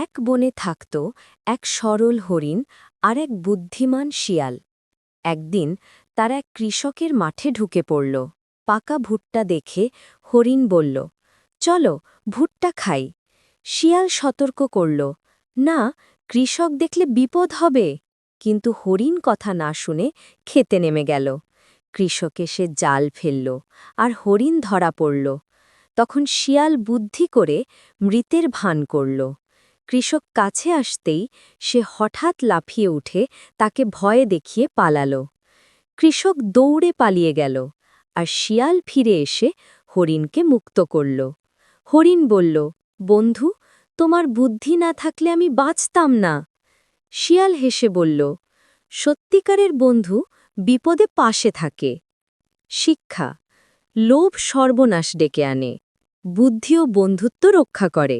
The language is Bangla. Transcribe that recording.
এক বনে থাকত এক সরল হরিণ আর এক বুদ্ধিমান শিয়াল। একদিন তারা এক কৃষকের মাঠে ঢুকে পড়ল। পাকা ভুট্টা দেখে হরিণ বলল, চলো, ভুট্টা খাই। শিয়াল সতর্ক করল, না, কৃষক দেখলে বিপদ হবে। কিন্তু হরিণ কথা না শুনে খেতে নেমে গেল। কৃষক এসে জাল ফেলল আর হরিণ ধরা পড়ল। তখন শিয়াল বুদ্ধি করে মৃতের ভান করল। কৃষক কাছে আসতেই সে হঠাৎ লাফিয়ে উঠে তাকে ভয়ে দেখিয়ে পালাল। কৃষক দৌড়ে পালিয়ে গেল আর শিয়াল ফিরে এসে হরিণকে মুক্ত করল। হরিণ বলল, বন্ধু, তোমার বুদ্ধি না থাকলে আমি বাঁচতাম না। শিয়াল হেসে বলল, সত্যিকারের বন্ধু বিপদে পাশে থাকে। শিক্ষা, লোভ সর্বনাশ ডেকে আনে। বুদ্ধি ও বন্ধুত্ব রক্ষা করে।